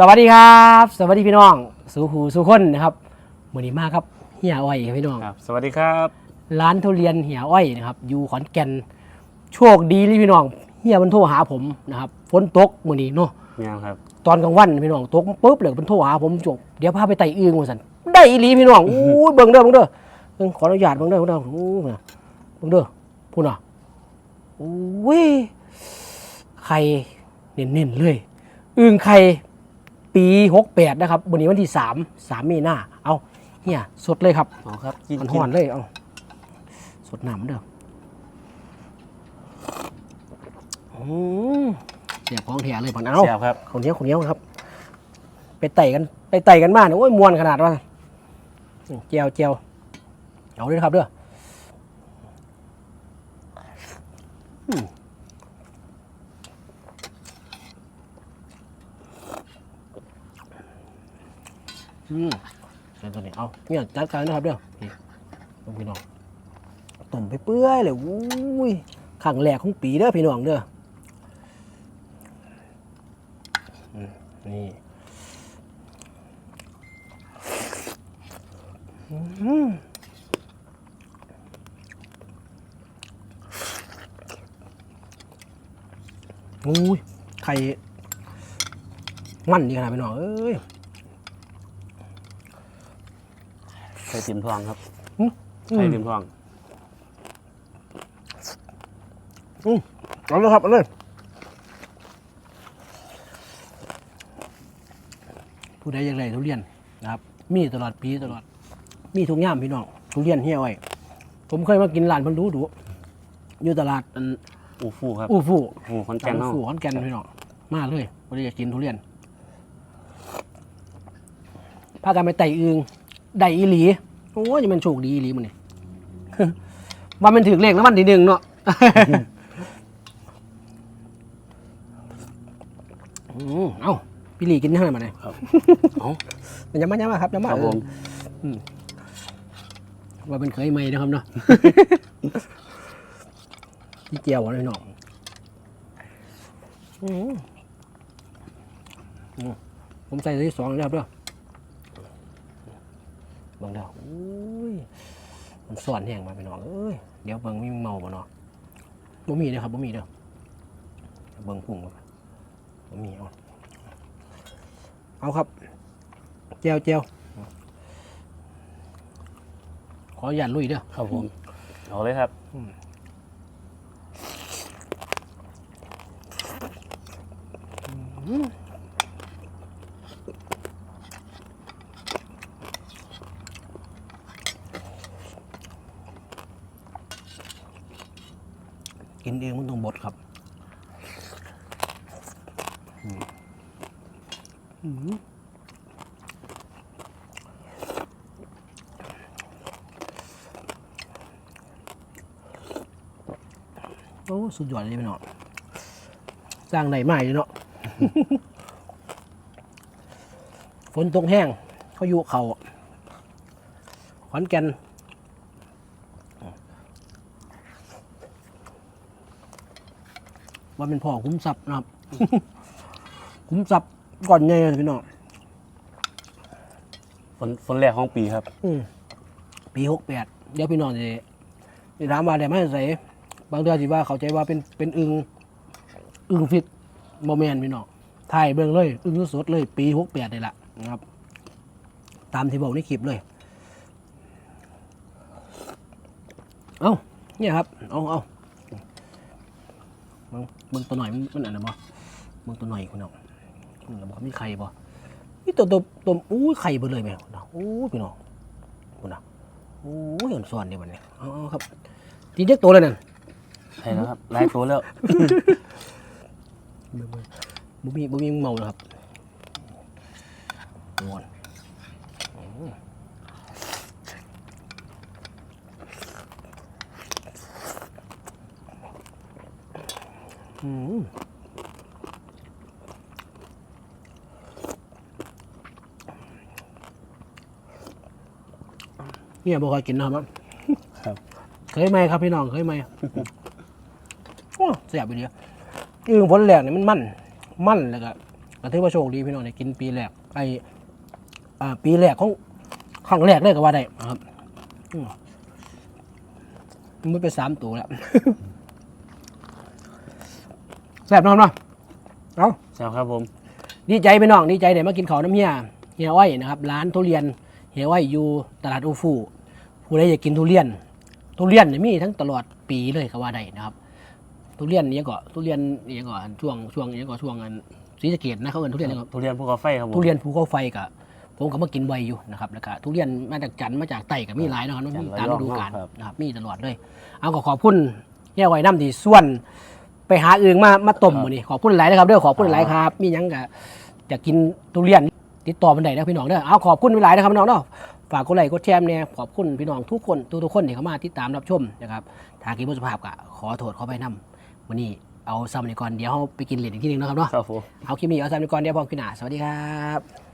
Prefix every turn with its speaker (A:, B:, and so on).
A: สวัสดีครับ สวัสดีพี่น้องสู่หูสู่คนนะครับมือนี้มากครับเฮียอ้อยครับพี่น้อง
B: ครับ สวัสดีครับ
A: ร้านทุเรียนเฮียอ้อยนะครับอยู่ขอนแก่นโชคดีเลยพี่น้องเฮียมันโทรหาผมนะครับฝนตกมือนี้เนาะ
B: งามครับ
A: ตอนกลางวันพี่น้องตกปุ๊บเลยมันโทรหาผมจบเดี๋ยวพาไปไต่อึ่งมาสันได้อีหลีพี่น้องอู้ยเบิ่งเด้อเบิ่งเด้อเบิ่งขออนุญาตเบิ่งเด้อเบิ่งเด้ออู้ยน่ะเบิ่งเด้อพูดน่ะอุ้ยไข่เน้นๆเลยอึ่งไข่ ปีหกแปดนะครับวันนี้วันที่สามสามมีนาเอาเฮียสดเลยครับ
B: อ๋อครับกิน
A: มัน
B: กิ
A: ห่อนเลยเอาสดน้ำเด้ออืมเสียบของแถเลยผ่อนเอา
B: เสียบครับ
A: คนเหนี้ยวคนเหนี้ยวครับ ไปไต่กันไปไต่กันมากเนี่ยโอ้ยมวนขนาดว่าเจียวเจียวเอาเลยนะครับเด้อ อืมอืมเดี๋ยวตัวนี้เอาเนี่ยจัดการนะครับเด้อนี่ลงพี่น้องต้มไปเปื่อยเลยวุ้ยขังแหลกของปีเด้อพี่น้องเด้อนี่อืมอุ้ยไข่มันดีขนาดไปหน่อยเอ้ย
B: ไข่ติมทองครับ
A: อืม
B: ไข่ติมทอง
A: เอาเลยครับเอาเลยผู้ใดอยากได้ทุเรียนนะครับ มีตลอดปีตลอด มีทุกย่ามพี่น้องทุเรียนเฮียไว้ผมเคยมากินร้านเพันดูดูอยู่ตลาดอัน
B: อูฟูครับ
A: อู้ฟู่
B: อูฟูขอนแก่น
A: อู้
B: เนาะ
A: ฟู่ขอนแก่นพี่น้องมาเลยวันนี้อยากกินทุเรียนพากันไปไต่อึง ได้อีหลี โอ้ยมันโชคดีอีหลีมันนี่ ว่ามันถือเลขแล้วมันทีหนึ่งเนาะ อืมเอ้าพี่หลีกินที่ไหนมาเนี่ย
B: ครับ
A: เอ้ามันยังมายังมาครับยังมา
B: ครับผม
A: เออว่าเป็นเคยไหมนะครับเนาะที่เจียวอะไรหน่องอืมอืมผมใส่ที่สองแล้วเด้อ เบิ่งเด้ออุ้ยมันส่วนแห้งมาไปน้องเอ้ยเดี๋ยวเบิ่งมีเมาบ่เนาะบ่มีเด้อครับบ่มีเด้อเบิ่งพุ่งบ่บ่มีเอาเอาครับเจียวเจียวขออย่าตลุยเด้อ
B: ครับผมเอาเลยครับ
A: กินเองมันต้องบดครับอืมอืมโอ้สุดยอดเลยพี่น้องสร้างได้ใหม่เลยเนาะฝนตกแห้งเขาอยู่เขาขอนแก่น ว่าเป็นพ่อคุ้มทรัพย์นะครับ คุ้มทรัพย์ก่อนใหญ่เลยพี่น้อง
B: ฝนฝนแรกของปีครับ
A: อืมปีหกแปดเดี๋ยวพี่น้องจะจะถามว่าได้ไหมใส่บางเดือนสิว่าเขาใจว่าเป็นเป็นอึงอึงฟิตโมเมนพี่น้องถ่ายเบิ่งเลยอึงสดๆเลย ปีหกแปดเลยล่ะนะครับ ตามที่บอกในคลิปเลย เอาเนี่ยครับ เอาเอา เบิ่งเบิ่งตัวหน่อยมันมันอะไรบ่เบิ่งตัวหน่อยคุณน้องคุณน้องบอกมีไข่บ่นี่ตัวตัวตัวอู้ยไข่เบิดเลยแม่คุณน้องอู้ยพี่น้องคุณน้องอู้ยอ่อนซ้อนเดี๋ยวมันเนี่ยเอาเอาครับทีเด็กตัวเลยนั่น
B: ใช่แล้วครับหลายตัวแล้ว
A: บุมีบุมีเมาแล้วครับงอน เนี่ยบอกเคยกินนะครับ
B: ครับ
A: เคยไหมครับพี่น้องเคยไหมโอ้เสียบไปเดียวอึ่งผลแหลกเนี่ยมันมันมันแล้วก็ผก็ถือว่าโชคดีพี่น้องได้กินปีแรกไออ่าปีแรกของครั้งแรกเลยก็ว่าได้นะครับอืมมันไปสามตัวแล้ว แซ่บเนอนเนาะเอา
B: ใช่ครับผม
A: ดีใจพี่น้องดีใจได้มากินข้าวน้ำเฮียเฮียอ้อยนะครับร้านทุเรียนเฮียอ้อยอยู่ตลาดอูฟูผู้ใดอยากกินทุเรียน ทุเรียนเนี่ยมีทั้งตลอดปีเลยก็ว่าได้นะครับ ทุเรียนนี่ก็ทุเรียนนี่ก็ช่วงช่วงนี่ก็ช่วงอันศรีสะเกดนะเขาเอิ้นทุเรียนนี่ก็
B: ทุเรียนภูเขาไฟครับผม
A: ทุเรียนภูเขาไฟกับผมก็มากินไวอยู่นะครับแล้วก็ทุเรียนมาจากจันทร์มาจากไต่กับมีหลายนะครับมันมีตามฤดูกาลนะครับมีตลอดเลย เอาก็ขอบคุณเฮียอ้อยน้ำดีส่วน ไปหาอื่นมามาต้มมื้อนี้ขอบคุณหลายนะครับเด้อขอบคุณหลายครับ มีหยังก็อยากกินทุเรียนติดต่อบันไดนะพี่น้องเด้อเอาขอบคุณหลายนะครับพี่น้องเนาะฝากกดไลค์กดแชร์เนี่ยขอบคุณพี่น้องทุกคนทุกๆคนที่เข้ามาติดตามรับชมนะครับทางกินบุสภาพก็ขอโทษขอไปนำวันนี้เอาซ้ำในก่อนเดี๋ยวเราไปกินเหรียญอีกทีหนึงนะครับเนาะ
B: ครับผม
A: เอาคลิปนี้เอาซ้ำในก่อนเดี๋ยวพอกินหนาสวัสดีครับ